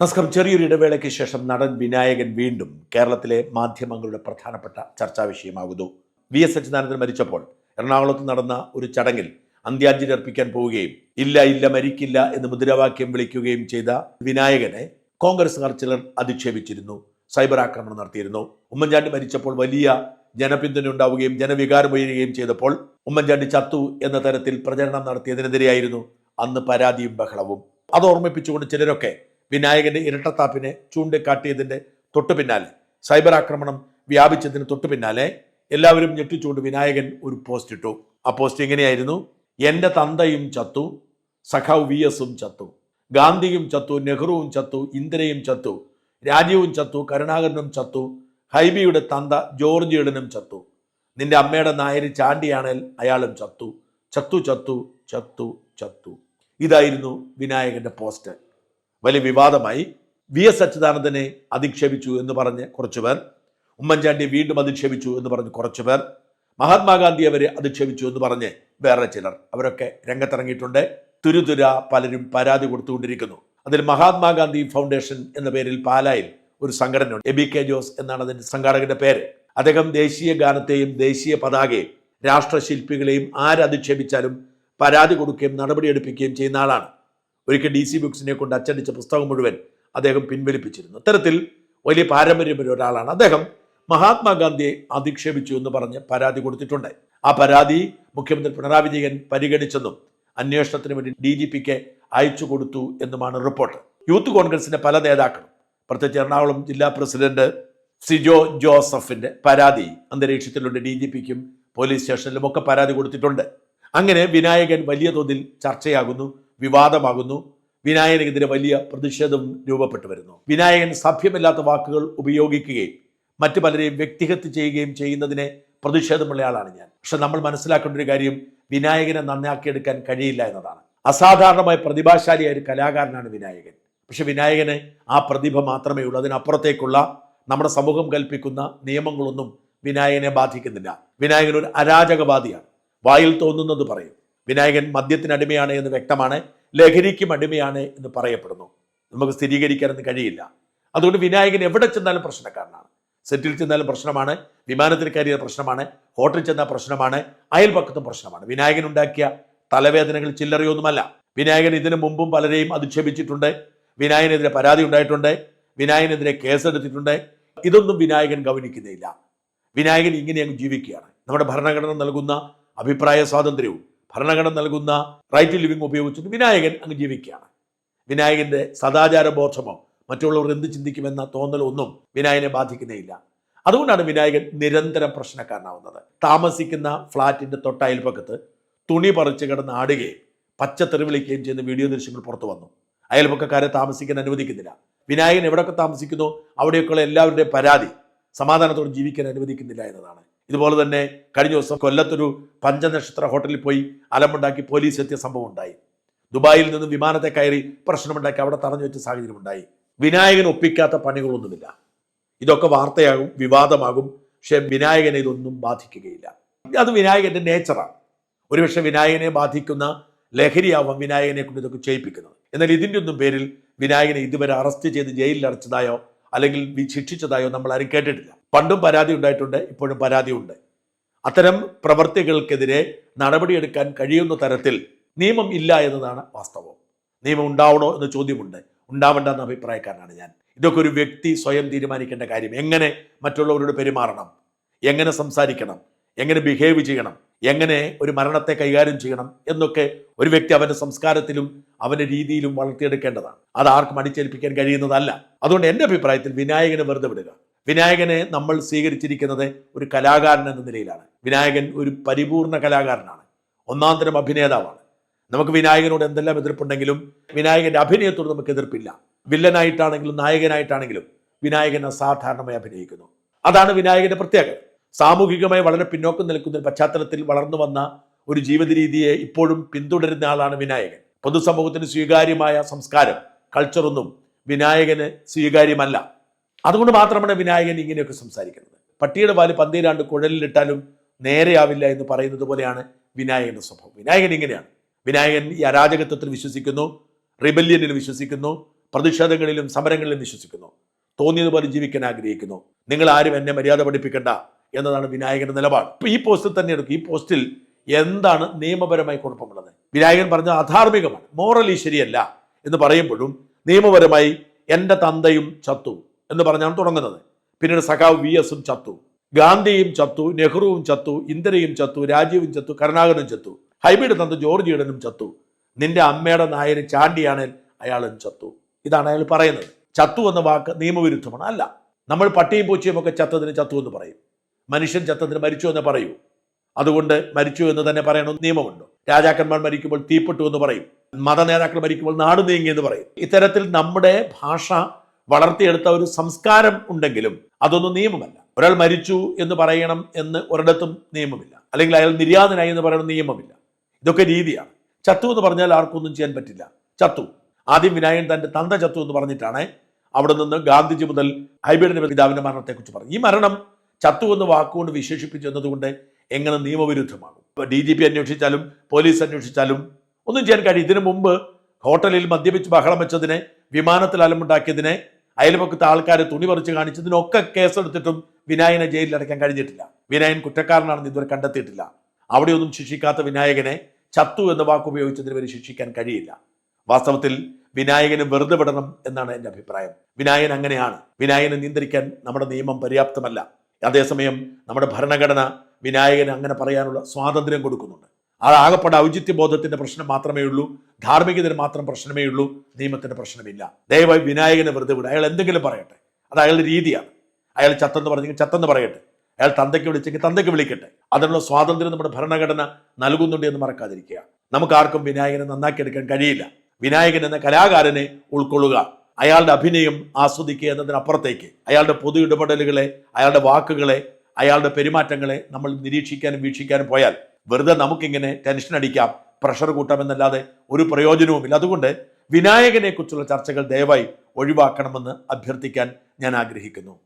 നമസ്കാരം. ചെറിയൊരു ഇടവേളയ്ക്ക് ശേഷം നടൻ വിനായകൻ വീണ്ടും കേരളത്തിലെ മാധ്യമങ്ങളുടെ പ്രധാനപ്പെട്ട ചർച്ചാ വിഷയമാകുന്നു വി എസ് അച്യുതാനന്ദൻ മരിച്ചപ്പോൾ എറണാകുളത്ത് നടന്ന ഒരു ചടങ്ങിൽ അന്ത്യാഞ്ജലി അർപ്പിക്കാൻ പോവുകയും ഇല്ല ഇല്ല മരിക്കില്ല എന്ന് മുദ്രാവാക്യം വിളിക്കുകയും ചെയ്ത വിനായകനെ കോൺഗ്രസ്സുകാർ ചിലർ അധിക്ഷേപിച്ചിരുന്നു. സൈബർ ആക്രമണം നടത്തിയിരുന്നു. ഉമ്മൻചാണ്ടി മരിച്ചപ്പോൾ വലിയ ജനപിന്തുണ ഉണ്ടാവുകയും ജനവികാരം ഉയരുകയും ചെയ്തപ്പോൾ ഉമ്മൻചാണ്ടി ചത്തു എന്ന തരത്തിൽ പ്രചരണം നടത്തിയതിനെതിരെയായിരുന്നു അന്ന് പരാതിയും ബഹളവും. അത് ഓർമ്മിപ്പിച്ചുകൊണ്ട് ചിലരൊക്കെ വിനായകന്റെ ഇരട്ടത്താപ്പിനെ ചൂണ്ടിക്കാട്ടിയതിന്റെ തൊട്ടു പിന്നാലെ സൈബർ ആക്രമണം വ്യാപിച്ചതിന് തൊട്ടു പിന്നാലെ എല്ലാവരും ഞെട്ടിച്ചുകൊണ്ട് വിനായകൻ ഒരു പോസ്റ്റ് ഇട്ടു. ആ പോസ്റ്റ് ഇങ്ങനെയായിരുന്നു എന്റെ തന്തയും ചത്തു സഖാവ് വി എസും ചത്തു ഗാന്ധിയും ചത്തു നെഹ്റുവും ചത്തു ഇന്ദിരയും ചത്തു രാജീവും ചത്തു കരുണാകരനും ചത്തു ഹൈബിയുടെ തന്ത ജോർജ് ഇടനും ചത്തു നിന്റെ അമ്മയുടെ നായര് ചാണ്ടിയാണേൽ അയാളും ചത്തു ചത്തു ചത്തു ചത്തു ചത്തു. ഇതായിരുന്നു വിനായകന്റെ പോസ്റ്റ് വലിയ വിവാദമായി വി എസ് അച്യുതാനന്ദനെ അധിക്ഷേപിച്ചു എന്ന് പറഞ്ഞ് കുറച്ചുപേർ ഉമ്മൻചാണ്ടിയെ വീണ്ടും അധിക്ഷേപിച്ചു എന്ന് പറഞ്ഞ് കുറച്ചുപേർ മഹാത്മാഗാന്ധി അവരെ അധിക്ഷേപിച്ചു എന്ന് പറഞ്ഞ് വേറെ ചിലർ. അവരൊക്കെ രംഗത്തിറങ്ങിയിട്ടുണ്ട്. തുരുതുര പലരും പരാതി കൊടുത്തുകൊണ്ടിരിക്കുന്നു. അതിൽ മഹാത്മാഗാന്ധി ഫൗണ്ടേഷൻ എന്ന പേരിൽ പാലായിൽ ഒരു സംഘടനയുണ്ട്. ബി കെ ജോസ് എന്നാണ് അതിന്റെ സംഘാടകന്റെ പേര്. അദ്ദേഹം ദേശീയ ഗാനത്തെയും ദേശീയ പതാകയും രാഷ്ട്രശില്പികളെയും ആരധിക്ഷേപിച്ചാലും പരാതി കൊടുക്കുകയും നടപടിയെടുപ്പിക്കുകയും ചെയ്യുന്ന ആളാണ്. ഒരിക്കൽ ഡി സി ബുക്സിനെ കൊണ്ട് അച്ചടിച്ച പുസ്തകം മുഴുവൻ അദ്ദേഹം പിൻവലിപ്പിച്ചിരുന്നു. അത്തരത്തിൽ വലിയ പാരമ്പര്യമുള്ള ഒരാളാണ് അദ്ദേഹം. മഹാത്മാഗാന്ധിയെ അധിക്ഷേപിച്ചു എന്ന് പറഞ്ഞ് പരാതി കൊടുത്തിട്ടുണ്ട്. ആ പരാതി മുഖ്യമന്ത്രി പിണറായി വിജയൻ പരിഗണിച്ചെന്നും അന്വേഷണത്തിന് വേണ്ടി ഡി ജി പിക്ക് അയച്ചു കൊടുത്തു എന്നുമാണ് റിപ്പോർട്ട്. യൂത്ത് കോൺഗ്രസിന്റെ പല നേതാക്കളും പ്രത്യേകിച്ച് എറണാകുളം ജില്ലാ പ്രസിഡന്റ് സിജോ ജോസഫിന്റെ പരാതി അന്തരീക്ഷത്തിലുണ്ട്. ഡി ജി പിക്കും പോലീസ് സ്റ്റേഷനിലും ഒക്കെ പരാതി കൊടുത്തിട്ടുണ്ട്. അങ്ങനെ വിനായകൻ വലിയ തോതിൽ ചർച്ചയാകുന്നു. വിവാദമാകുന്നു. വിനായകനെതിരെ വലിയ പ്രതിഷേധം രൂപപ്പെട്ടു വരുന്നു. വിനായകൻ സഭ്യമല്ലാത്ത വാക്കുകൾ ഉപയോഗിക്കുകയും മറ്റു പലരെയും വ്യക്തിഹത്യ ചെയ്യുകയും ചെയ്യുന്നതിനെ പ്രതിഷേധമുള്ള ആളാണ് ഞാൻ. പക്ഷെ നമ്മൾ മനസ്സിലാക്കേണ്ട ഒരു കാര്യം വിനായകനെ നന്നാക്കിയെടുക്കാൻ കഴിയില്ല എന്നതാണ്. അസാധാരണമായ പ്രതിഭാശാലിയായ ഒരു കലാകാരനാണ് വിനായകൻ. പക്ഷെ വിനായകന് ആ പ്രതിഭ മാത്രമേ ഉള്ളൂ. അതിനപ്പുറത്തേക്കുള്ള നമ്മുടെ സമൂഹം കൽപ്പിക്കുന്ന നിയമങ്ങളൊന്നും വിനായകനെ ബാധിക്കുന്നില്ല. വിനായകൻ ഒരു അരാജകവാദിയാണ്. വായിൽ തോന്നുന്നത് പറയും. വിനായകൻ മദ്യത്തിന് അടിമയാണ് എന്ന് വ്യക്തമാണ്. ലഹരിക്കും അടിമയാണ് എന്ന് പറയപ്പെടുന്നു. നമുക്ക് സ്ഥിരീകരിക്കാനൊന്നും കഴിയില്ല. അതുകൊണ്ട് വിനായകൻ എവിടെ ചെന്നാലും പ്രശ്നക്കാരനാണ്. സെറ്റിൽ ചെന്നാലും പ്രശ്നമാണ്. വിമാനത്തിൽ കയറിയ പ്രശ്നമാണ്. ഹോട്ടലിൽ ചെന്ന പ്രശ്നമാണ്. അയൽപക്കത്തും പ്രശ്നമാണ്. വിനായകൻ ഉണ്ടാക്കിയ തലവേദനകൾ ചില്ലറയൊന്നുമല്ല. വിനായകൻ ഇതിനു മുമ്പും പലരെയും അധിക്ഷേപിച്ചിട്ടുണ്ട്. വിനായകനെതിരെ പരാതി ഉണ്ടായിട്ടുണ്ട്. വിനായകനെതിരെ കേസെടുത്തിട്ടുണ്ട്. ഇതൊന്നും വിനായകൻ ഗവനിക്കുന്നില്ല വിനായകൻ ഇങ്ങനെ അങ്ങ് ജീവിക്കുകയാണ്. നമ്മുടെ ഭരണഘടന നൽകുന്ന അഭിപ്രായ സ്വാതന്ത്ര്യവും ഭരണഘടന നൽകുന്ന റൈറ്റ് ടു ലിവിംഗ് ഉപയോഗിച്ചുകൊണ്ട് വിനായകൻ അങ്ങ് ജീവിക്കുകയാണ്. വിനായകന്റെ സദാചാര ബോധമോ മറ്റുള്ളവർ എന്ത് ചിന്തിക്കുമെന്ന തോന്നലൊന്നും വിനായകനെ ബാധിക്കുന്നേയില്ല. അതുകൊണ്ടാണ് വിനായകൻ നിരന്തരം പ്രശ്നക്കാരനാവുന്നത്. താമസിക്കുന്ന ഫ്ളാറ്റിന്റെ തൊട്ടയൽപ്പക്കത്ത് തുണി പറിച്ച് കിടന്ന് ആടുകയും പച്ച തെറിവിളിക്കുകയും ചെയ്യുന്ന വീഡിയോ ദൃശ്യങ്ങൾ പുറത്തു വന്നു. അയൽപക്കക്കാരെ താമസിക്കാൻ അനുവദിക്കുന്നില്ല. വിനായകൻ എവിടെയൊക്കെ താമസിക്കുന്നു? അവിടെയൊക്കെയുള്ള എല്ലാവരുടെയും പരാതി സമാധാനത്തോടെ ജീവിക്കാൻ അനുവദിക്കുന്നില്ല എന്നതാണ്. ഇതുപോലെ തന്നെ കഴിഞ്ഞ ദിവസം കൊല്ലത്തൊരു പഞ്ചനക്ഷത്ര ഹോട്ടലിൽ പോയി അലമുണ്ടാക്കി പോലീസ് എത്തിയ സംഭവം ഉണ്ടായി ദുബായിൽ നിന്നും വിമാനത്തെ കയറി പ്രശ്നമുണ്ടാക്കി അവിടെ തടഞ്ഞു വെച്ച സാഹചര്യം ഉണ്ടായി വിനായകൻ ഒപ്പിക്കാത്ത പണികളൊന്നുമില്ല. ഇതൊക്കെ വാർത്തയാകും വിവാദമാകും. പക്ഷെ വിനായകനെ ഇതൊന്നും ബാധിക്കുകയില്ല. അത് വിനായകന്റെ നേച്ചറാണ്. ഒരുപക്ഷെ വിനായകനെ ബാധിക്കുന്ന ലഹരിയാവാം വിനായകനെ കൊണ്ട് ഇതൊക്കെ ചെയ്യിപ്പിക്കുന്നത്. എന്നാൽ ഇതിന്റെ ഒന്നും പേരിൽ വിനായകനെ ഇതുവരെ അറസ്റ്റ് ചെയ്ത് ജയിലിൽ അടച്ചതായോ അല്ലെങ്കിൽ ശിക്ഷിച്ചതായോ നമ്മൾ ആരും കേട്ടിട്ടില്ല. പണ്ടും പരാതി ഉണ്ടായിട്ടുണ്ട് ഇപ്പോഴും പരാതി ഉണ്ട് അത്തരം പ്രവർത്തികൾക്കെതിരെ നടപടിയെടുക്കാൻ കഴിയുന്ന തരത്തിൽ നിയമം ഇല്ല എന്നതാണ് വാസ്തവം. നിയമം ഉണ്ടാവണോ എന്ന ചോദ്യമുണ്ട്. ഉണ്ടാവേണ്ട എന്ന അഭിപ്രായക്കാരനാണ് ഞാൻ. ഇതൊക്കെ ഒരു വ്യക്തി സ്വയം തീരുമാനിക്കേണ്ട കാര്യം. എങ്ങനെ മറ്റുള്ളവരോട് പെരുമാറണം? എങ്ങനെ സംസാരിക്കണം? എങ്ങനെ ബിഹേവ് ചെയ്യണം? എങ്ങനെ ഒരു മരണത്തെ കൈകാര്യം ചെയ്യണം? എന്നൊക്കെ ഒരു വ്യക്തി അവന്റെ സംസ്കാരത്തിലും അവന്റെ രീതിയിലും വളർത്തിയെടുക്കേണ്ടതാണ്. അത് ആർക്കും അടിച്ചേൽപ്പിക്കാൻ കഴിയുന്നതല്ല. അതുകൊണ്ട് എന്റെ അഭിപ്രായത്തിൽ വിനായകനെ വെറുതെ വിടുക. വിനായകനെ നമ്മൾ സ്വീകരിച്ചിരിക്കുന്നത് ഒരു കലാകാരൻ എന്ന നിലയിലാണ്. വിനായകൻ ഒരു പരിപൂർണ കലാകാരനാണ്. ഒന്നാം തരം അഭിനേതാവാണ്. നമുക്ക് വിനായകനോട് എന്തെല്ലാം എതിർപ്പുണ്ടെങ്കിലും വിനായകന്റെ അഭിനയത്തോട് നമുക്ക് എതിർപ്പില്ല. വില്ലനായിട്ടാണെങ്കിലും നായകനായിട്ടാണെങ്കിലും വിനായകൻ അസാധാരണമായി അഭിനയിക്കുന്നു. അതാണ് വിനായകന്റെ പ്രത്യേകത. സാമൂഹികമായി വളരെ പിന്നോക്കം നിൽക്കുന്ന പശ്ചാത്തലത്തിൽ വളർന്നു വന്ന ഒരു ജീവിത രീതിയെ ഇപ്പോഴും പിന്തുടരുന്ന ആളാണ് വിനായകൻ. പൊതുസമൂഹത്തിന് സ്വീകാര്യമായ സംസ്കാരം കൾച്ചറൊന്നും വിനായകന് സ്വീകാര്യമല്ല. അതുകൊണ്ട് മാത്രമാണ് വിനായകൻ ഇങ്ങനെയൊക്കെ സംസാരിക്കുന്നത്. പട്ടിയുടെ പാൽ പന്തീരാണ്ട് കുഴലിലിട്ടാലും നേരെയാവില്ല എന്ന് പറയുന്നത് പോലെയാണ് വിനായകന്റെ സ്വഭാവം. വിനായകൻ ഇങ്ങനെയാണ്. വിനായകൻ ഈ അരാജകത്വത്തിൽ വിശ്വസിക്കുന്നു റിബല്യനിൽ വിശ്വസിക്കുന്നു പ്രതിഷേധങ്ങളിലും സമരങ്ങളിലും വിശ്വസിക്കുന്നു. തോന്നിയതുപോലെ ജീവിക്കാൻ ആഗ്രഹിക്കുന്നു. നിങ്ങൾ ആരും എന്നെ മര്യാദ പഠിപ്പിക്കണ്ട എന്നതാണ് വിനായകന്റെ നിലപാട്. ഇപ്പൊ ഈ പോസ്റ്റിൽ തന്നെ എടുക്കും. ഈ പോസ്റ്റിൽ എന്താണ് നിയമപരമായി കുഴപ്പമുള്ളത്? വിനായകൻ പറഞ്ഞ അധാർമികമാണ്. മോറലി ശരിയല്ല എന്ന് പറയുമ്പോഴും നിയമപരമായി എന്റെ തന്തയും ചത്തു. എന്ന് പറഞ്ഞാണ് തുടങ്ങുന്നത്. പിന്നീട് സഖാവ് വി എസും ചത്തു. ഗാന്ധിയും ചത്തു നെഹ്റുവും ചത്തു ഇന്ദിരയും ചത്തു രാജീവും ചത്തു കരുണാകരനും ചത്തു. ഹൈബിയുടെ തന്ത ജോർജ് ഈഡനും ചത്തു. നിന്റെ അമ്മയുടെ നായര് ചാണ്ടിയാണേൽ അയാളും ചത്തു. ഇതാണ് അയാൾ പറയുന്നത്. ചത്തു എന്ന വാക്ക് നിയമവിരുദ്ധമാണ്. അല്ല. നമ്മൾ പട്ടിയും പൂച്ചയും ഒക്കെ ചത്തതിന് ചത്തു എന്ന് പറയും. മനുഷ്യൻ ചത്തതിന് മരിച്ചു എന്ന് പറയൂ. അതുകൊണ്ട് മരിച്ചു എന്ന് തന്നെ പറയണമെന്ന് നിയമമുണ്ട്. രാജാക്കന്മാർ മരിക്കുമ്പോൾ തീപ്പെട്ടു എന്ന് പറയും. മത നേതാക്കൾ മരിക്കുമ്പോൾ നാട് നീങ്ങി എന്ന് പറയും. ഇത്തരത്തിൽ നമ്മുടെ ഭാഷ വളർത്തിയെടുത്ത ഒരു സംസ്കാരം ഉണ്ടെങ്കിലും അതൊന്നും നിയമമല്ല. ഒരാൾ മരിച്ചു എന്ന് പറയണം എന്ന് ഒരിടത്തും നിയമമില്ല. അല്ലെങ്കിൽ അയാൾ നിര്യാതനായി എന്ന് പറയണം നിയമമില്ല. ഇതൊക്കെ രീതിയാണ്. ചത്തു എന്ന് പറഞ്ഞാൽ ആർക്കൊന്നും ചെയ്യാൻ പറ്റില്ല. ചത്തു. ആദ്യം വിനായകൻ തന്റെ തന്ത ചത്തു എന്ന് പറഞ്ഞിട്ടാണ് അവിടെ നിന്ന് ഗാന്ധിജി മുതൽ ഹൈബിയുടെ പിതാവിന്റെ മരണത്തെക്കുറിച്ച് പറഞ്ഞു ഈ മരണം ചത്തു എന്ന് വാക്കുകൊണ്ട് വിശേഷിപ്പിച്ചു എന്നതുകൊണ്ട് എങ്ങനെ നിയമവിരുദ്ധമാകും? ഇപ്പൊ ഡി ജി പി അന്വേഷിച്ചാലും പോലീസ് അന്വേഷിച്ചാലും ഒന്നും ചെയ്യാൻ കഴിയും ഇതിനു മുമ്പ് ഹോട്ടലിൽ മദ്യപിച്ച് ബഹളം വെച്ചതിനെ വിമാനത്തിൽ അലമുണ്ടാക്കിയതിനെ അയൽപക്കത്തെ ആൾക്കാരെ തുണി പറിച്ച് കാണിച്ചതിനൊക്കെ കേസെടുത്തിട്ടും വിനായനെ ജയിലിൽ അടയ്ക്കാൻ കഴിഞ്ഞിട്ടില്ല. വിനായൻ കുറ്റക്കാരനാണെന്ന് ഇതുവരെ കണ്ടെത്തിയിട്ടില്ല. അവിടെയൊന്നും ശിക്ഷിക്കാത്ത വിനായകനെ ചത്തു എന്ന വാക്ക് ഉപയോഗിച്ചതിന് വരെ ശിക്ഷിക്കാൻ കഴിയില്ല. വാസ്തവത്തിൽ വിനായകന് വെറുതെ വിടണം എന്നാണ് എന്റെ അഭിപ്രായം. വിനായകൻ അങ്ങനെയാണ്. വിനായകനെ നിയന്ത്രിക്കാൻ നമ്മുടെ നിയമം പര്യാപ്തമല്ല. അതേസമയം നമ്മുടെ ഭരണഘടന വിനായകന് അങ്ങനെ പറയാനുള്ള സ്വാതന്ത്ര്യം കൊടുക്കുന്നുണ്ട്. ആ ആകപ്പെട്ട ഔചിത്യബോധത്തിന്റെ പ്രശ്നം മാത്രമേ ഉള്ളൂ ധാർമ്മികതയുടെ മാത്രം പ്രശ്നമേ ഉള്ളൂ നിയമത്തിന്റെ പ്രശ്നമില്ല. ദയവായി വിനായകനെ വെറുതെ വിടുക അയാൾ എന്തെങ്കിലും പറയട്ടെ. അത് അയാളുടെ രീതിയാണ്. അയാൾ ചത്തെന്ന് പറഞ്ഞെങ്കിൽ ചത്തെന്ന് പറയട്ടെ. അയാൾ തന്തയ്ക്ക് വിളിച്ചെങ്കിൽ തന്തയ്ക്ക് വിളിക്കട്ടെ. അതിനുള്ള സ്വാതന്ത്ര്യം നമ്മുടെ ഭരണഘടന നൽകുന്നുണ്ട് എന്ന് മറക്കാതിരിക്കുക. നമുക്ക് ആർക്കും വിനായകനെ നന്നാക്കിയെടുക്കാൻ കഴിയില്ല. വിനായകൻ എന്ന കലാകാരനെ ഉൾക്കൊള്ളുക. അയാളുടെ അഭിനയം ആസ്വദിക്കുക എന്നതിനപ്പുറത്തേക്ക് അയാളുടെ പൊതു ഇടപെടലുകളെ അയാളുടെ വാക്കുകളെ അയാളുടെ പെരുമാറ്റങ്ങളെ നമ്മൾ നിരീക്ഷിക്കാനും വീക്ഷിക്കാനും പോയാൽ വെറുതെ നമുക്കിങ്ങനെ ടെൻഷൻ അടിക്കാം പ്രഷർ കൂട്ടാമെന്നല്ലാതെ ഒരു പ്രയോജനവുമില്ല. അതുകൊണ്ട് വിനായകനെക്കുറിച്ചുള്ള ചർച്ചകൾ ദയവായി ഒഴിവാക്കണമെന്ന് അഭ്യർത്ഥിക്കാൻ ഞാൻ ആഗ്രഹിക്കുന്നു.